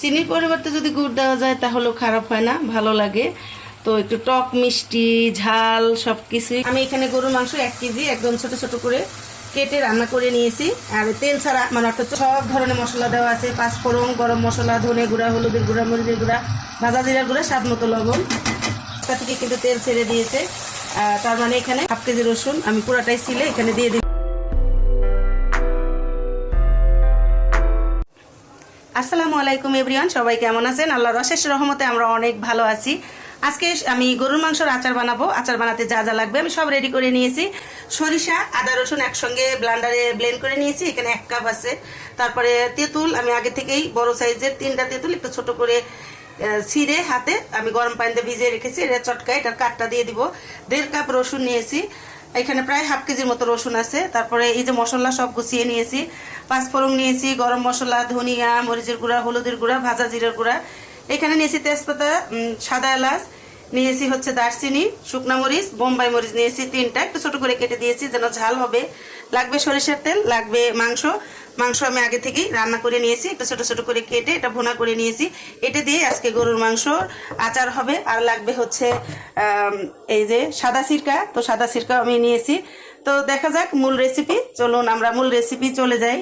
চিনির পরিবর্তে যদি গুড় দেওয়া যায় তাহলেও খারাপ হয় না, ভালো লাগে। তো একটু টক মিষ্টি, ঝাল সব কিছুই আমি এখানে গরুর মাংস এক কেজি একদম ছোট ছোট করে কেটে রান্না করে নিয়েছি। আর তেল ছাড়া মানে অর্থাৎ সব ধরনের মশলা দেওয়া আছে। পাঁচফোড়ন, গরম মশলা, ধনে গুঁড়া, হলুদের গুঁড়া, মরিচের গুঁড়া, ভাজা জিরার গুঁড়া, স্বাদ মতো লবণ। তা থেকে কিন্তু তেল ছেড়ে দিয়েছে। তার মানে এখানে হাফ কেজি রসুন আমি পুরাটাই ছিলে এখানে দিয়ে দিই আসসালামু আলাইকুম এভরিওয়ান, সবাই কেমন আছেন? আল্লাহর অশেষ রহমতে আমরা অনেক ভালো আছি। আজকে আমি গরুর মাংসর আচার বানাবো। আচার বানাতে যা যা লাগবে আমি সব রেডি করে নিয়েছি। সরিষা, আদা, রসুন একসঙ্গে ব্লান্ডারে ব্লেন্ড করে নিয়েছি। এখানে এক কাপ আছে। তারপরে তেঁতুল, আমি আগে থেকেই বড় সাইজের তিনটা তেঁতুল একটু ছোট করে ছিঁড়ে হাতে আমি গরম পানিতে ভিজিয়ে রেখেছি। এটা চটকায় এটার কাঠটা দিয়ে দিব। দেড় কাপ রসুন নিয়েছি। এখানে প্রায় হাফ কেজির মতো রসুন আছে। তারপরে এই যে মশলা সব গুছিয়ে নিয়েছি। পাঁচফোড়ন নিয়েছি, গরম মশলা, ধনিয়া, মরিচের গুঁড়া, হলুদের গুঁড়া, ভাজা জিরের গুঁড়া। এখানে নিয়েছি তেজপাতা সাদা এলাচ, নিয়েছি হচ্ছে দারচিনি, শুকনা মরিচ, বোম্বাই মরিচ নিয়েছি তিনটা। একটু ছোট করে কেটে দিয়েছি যেন ঝাল হবে। লাগবে সরিষার তেল, লাগবে মাংস। মাংস আমি আগে থেকেই রান্না করে নিয়েছি, একটু ছোটো ছোটো করে কেটে এটা ভুনা করে নিয়েছি। এটা দিয়ে আজকে গরুর মাংস আচার হবে। আর লাগবে হচ্ছে এই যে সাদা সিরকা। তো সাদা সিরকা আমি নিয়েছি। তো দেখা যাক মূল রেসিপি চলুন আমরা মূল রেসিপি চলে যাই।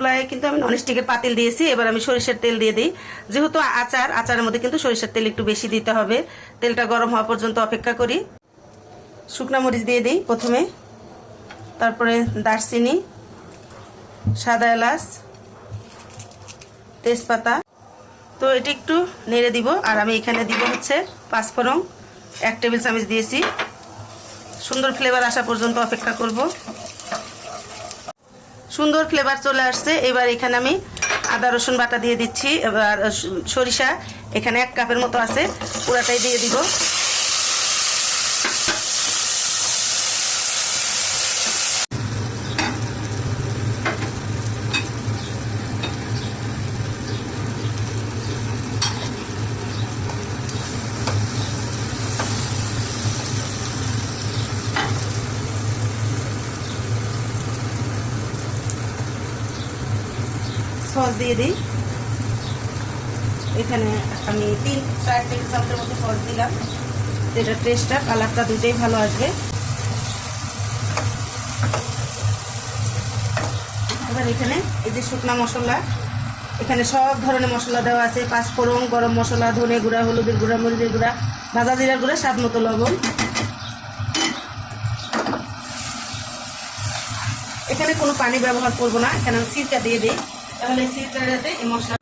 কড়াইয়ে কিন্তু আমি ননস্টিকের পাতিল দিয়েছি, এবার আমি সরিষার তেল দিয়ে দিই। যেহেতু আচার, আচারের মধ্যে কিন্তু সরিষার তেল একটু বেশি দিতে হবে। তেলটা গরম হওয়া পর্যন্ত অপেক্ষা করি। শুকনা মরিচ দিয়ে দিই প্রথমে। তারপরে দারচিনি, সাদা এলাচ, তেজপাতা। তো এটি একটু নেড়ে দিব, আর আমি এখানে দিব হচ্ছে পাঁচফোড়ন, এক টেবিল চামচ দিয়েছি। সুন্দর ফ্লেভার আসা পর্যন্ত অপেক্ষা করব। সুন্দর ফ্লেভার চলে আসছে, এবার এখানে আমি আদা, রসুন বাটা দিয়ে দিচ্ছি, এবার সরিষা এখানে এক কাপের মতো আছে, পুরাটাই দিয়ে দিব। সস দিয়ে দিই। এখানে আমি তিন, চার টেবিল চামচের মতো সস দিলাম। যেটা টেস্টটা কালারটা দুটোই ভালো আসবে। এবার এখানে এই যে শুকনা মশলা, এখানে সব ধরনের মশলা দেওয়া আছে। পাঁচফোড়ন, গরম মশলা, ধনে গুঁড়া, হলুদের গুঁড়া, মরিচের গুঁড়া, ভাজা জিরার গুঁড়া, স্বাদ মতো লবণ। এখানে কোনো পানি ব্যবহার করব না। এখানে আমি সিরকা দিয়ে দিই। তাহলে সিরকাটাতে এই মশলা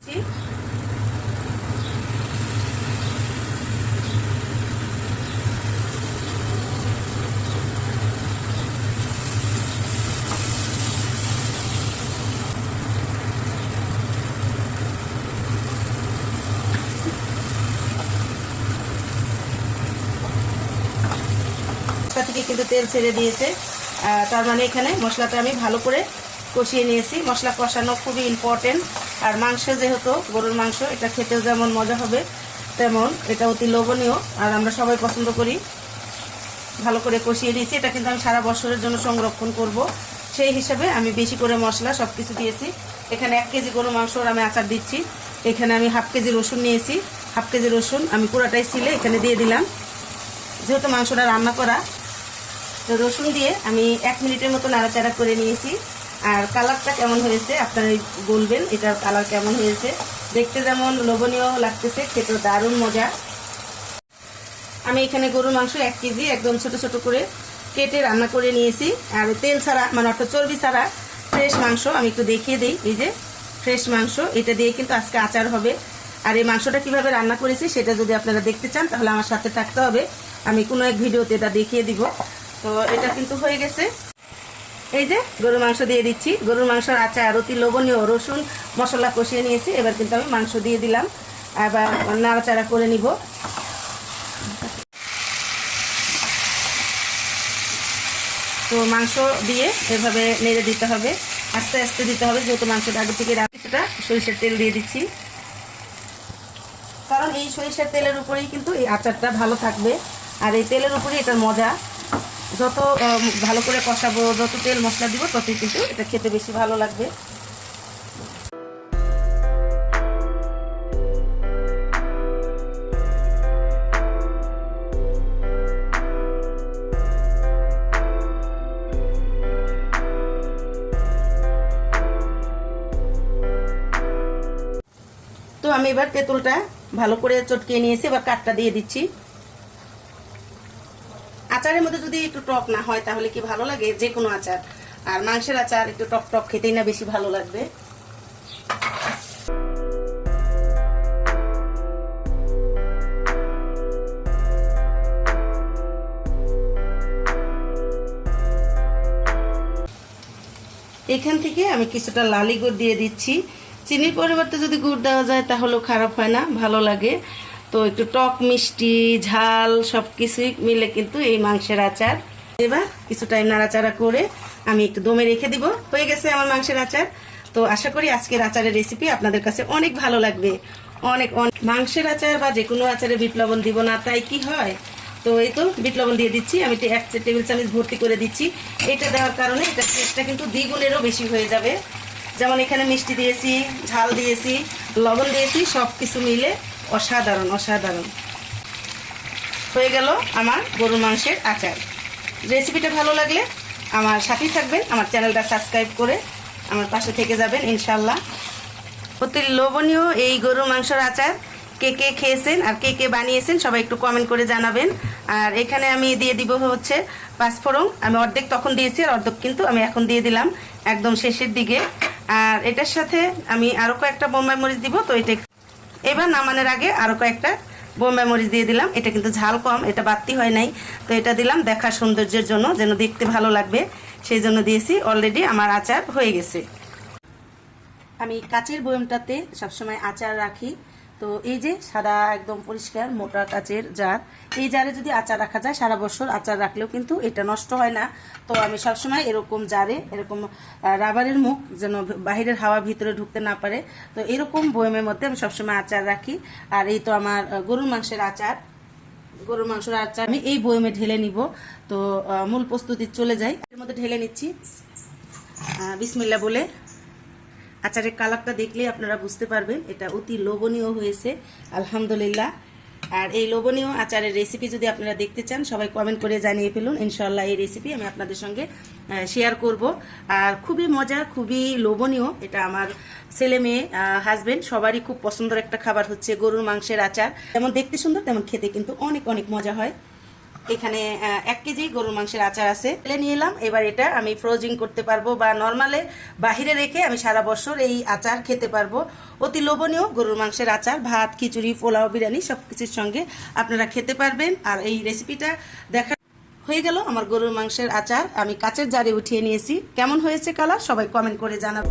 থেকে কিন্তু তেল ছেড়ে দিয়েছে। তার মানে এখানে মশলাটা আমি ভালো করে কষিয়ে নিয়েছি। মশলা কষানো খুবই ইম্পর্টেন্ট আর মাংস যেহেতু, গরুর মাংস, এটা খেতেও যেমন মজা হবে, তেমন এটা অতি লোভনীয়। আর আমরা সবাই পছন্দ করি। ভালো করে কষিয়ে দিয়েছি এটা কিন্তু আমি সারা বছরের জন্য সংরক্ষণ করব। সেই হিসাবে আমি বেশি করে মশলা সব কিছু দিয়েছি। এখানে এক কেজি গরু মাংসর আমি আচার দিচ্ছি। এখানে আমি হাফ কেজি রসুন নিয়েছি। হাফ কেজি রসুন আমি পুরাটাই ছিলে এখানে দিয়ে দিলাম। যেহেতু মাংসটা রান্না করা, তো রসুন দিয়ে আমি এক মিনিটের মতো নাড়াচাড়া করে নিয়েছি। আর কালারটা কেমন হয়েছে আপনারা বলবেন, এটার কালার কেমন হয়েছে। দেখতে যেমন লোভনীয় লাগতেছে খেতে দারুণ মজা। আমি এখানে গরুর মাংস এক কেজি একদম ছোট ছোট করে কেটে রান্না করে নিয়েছি। আর তেল ছাড়া মানে অর্থাৎ চর্বি ছাড়া ফ্রেশ মাংস আমি একটু দেখিয়ে দিই, এই যে ফ্রেশ মাংস। এটা দিয়ে কিন্তু আজকে আচার হবে। আর এই মাংসটা কীভাবে রান্না করেছি সেটা যদি আপনারা দেখতে চান, তাহলে আমার সাথে থাকতে হবে। আমি কোনো এক ভিডিওতে এটা দেখিয়ে দিব। তো এটা কিন্তু হয়ে গেছে। এই যে গরুর মাংস দিয়ে দিচ্ছি। গরুর মাংসের আচার অতি লোভনীয় রসুন, মশলা কষিয়ে নিয়েছি। এবার কিন্তু আমি মাংস দিয়ে দিলাম। এবার নাড়াচাড়া করে নিব। তো মাংস দিয়ে এভাবে নেড়ে দিতে হবে। আস্তে আস্তে দিতে হবে, যেহেতু মাংসটা আগে থেকে রাখি কিছুটা। সরিষার তেল দিয়ে দিচ্ছি। কারণ এই সরিষার তেলের উপরেই কিন্তু এই আচারটা ভালো থাকবে। আর এই তেলের উপরেই এটার মজা। যত ভালো করে কষাবো, যত তেল মশলা দিব, ততই কিন্তু এটা খেতে বেশি ভালো লাগবে। তো আমি এবার তেঁতুলটা ভালো করে চটকে নিয়েছি, এবার কাঠটা দিয়ে দিচ্ছি। আচারের মধ্যে যদি একটু টক না হয়, তাহলে কি ভালো লাগে? যে কোনো আচার। আর মাংসের আচার একটু টক টক খেতেই না বেশি ভালো লাগবে। এখান থেকে আমি কিছুটা লালি গুড় দিয়ে দিচ্ছি। চিনির পরিবর্তে যদি গুড় দেওয়া যায়, তাহলেও খারাপ হয় না, ভালো লাগে। তো একটু টক মিষ্টি, ঝাল সব কিছুই মিলে কিন্তু এই মাংসের আচার। এবার কিছু টাইম নাড়াচাড়া করে আমি একটু দমে রেখে দিব। হয়ে গেছে আমার মাংসের আচার। তো আশা করি আজকের আচারের রেসিপি আপনাদের কাছে অনেক ভালো লাগবে। অনেক অনেক। মাংসের আচার বা যে কোনো আচারে বিট লবণ দিব না, তাই কি হয়? তো এই তো, বিট লবণ দিয়ে দিচ্ছি। আমি এক টেবিল চামচ ভর্তি করে দিচ্ছি। এটা দেওয়ার কারণে এটা টেস্টটা কিন্তু দ্বিগুণেরও বেশি হয়ে যাবে। যেমন এখানে মিষ্টি দিয়েছি, ঝাল দিয়েছি, লবণ দিয়েছি সব কিছু মিলে অসাধারণ অসাধারণ। হয়ে গেল আমার গরুর মাংসের আচার। রেসিপিটা ভালো লাগলে আমার সাথেই থাকবেন, আমার চ্যানেলটা সাবস্ক্রাইব করে আমার পাশে থেকে যাবেন ইনশাল্লাহ অতি লোভনীয় এই গরু মাংসের আচার কে কে খেয়েছেন আর কে কে বানিয়েছেন সবাই একটু কমেন্ট করে জানাবেন। আর এখানে আমি দিয়ে দিব হচ্ছে পাঁচফোড়ন। আমি অর্ধেক তখন দিয়েছি আর অর্ধেক কিন্তু আমি এখন দিয়ে দিলাম একদম শেষের দিকে। আর এটার সাথে আমি আরও কয়েকটা বোম্বাই মরিচ দিব, তো এটা এবার নামানোর আগে আরও কয়েকটা বোম্বে মরিচ দিয়ে দিলাম। এটা কিন্তু ঝাল কম, এটা বাড়তি হয় নাই। তো এটা দিলাম দেখার সৌন্দর্যের জন্য, যেন দেখতে ভালো লাগবে। সেই জন্য দিয়েছি অলরেডি আমার আচার হয়ে গেছে। আমি কাচের বয়মটাতে সবসময় আচার রাখি। তো এই যে সাদা একদম পরিষ্কার মোটা কাচের জার, এই জারে যদি আচার রাখা যায়, সারা বছর আচার রাখলেও কিন্তু এটা নষ্ট হয় না। তো আমি সবসময় এরকম জারে, এরকম রাবারের মুখ যেন বাহিরের হাওয়া ভিতরে ঢুকতে না পারে। তো এরকম বয়মের মধ্যে আমি সবসময় আচার রাখি। আর এই তো আমার গরুর মাংসের আচার। গরুর মাংসের আচার আমি এই বয়মে ঢেলে নিব। তো মূল প্রস্তুতি চলে যাই। এর মধ্যে ঢেলে নিচ্ছি। বিসমিল্লা বলে। আচারের কালারটা দেখলে আপনারা বুঝতে পারবেন, এটা অতি লোভনীয় হয়েছে, আলহামদুলিল্লাহ। আর এই লোভনীয় আচারের রেসিপি যদি আপনারা দেখতে চান, সবাই কমেন্ট করে জানিয়ে ফেলুন ইনশাল্লাহ এই রেসিপি আমি আপনাদের সঙ্গে শেয়ার করব। আর খুবই মজা, খুবই লোভনীয়, এটা আমার ছেলে মেয়ে হাজবেন্ড সবারই খুব পছন্দের একটা খাবার হচ্ছে গরুর মাংসের আচার। যেমন দেখতে সুন্দর, তেমন খেতে কিন্তু অনেক অনেক মজা হয়। এখানে এক কেজি গরুর মাংসের আচার আছে। এলে নিয়ে এলাম, এবার এটা আমি ফ্রোজিং করতে পারব বা নর্মালে বাহিরে রেখে আমি সারা বছর এই আচার খেতে পারব। অতি লোভনীয় গরুর মাংসের আচার, ভাত, খিচুড়ি, পোলাও, বিরিয়ানি সব কিছুর সঙ্গে আপনারা খেতে পারবেন। আর এই রেসিপিটা দেখা হয়ে গেল আমার গরুর মাংসের আচার। আমি কাচের জারে উঠিয়ে নিয়েছি। কেমন হয়েছে কালার সবাই কমেন্ট করে জানাব।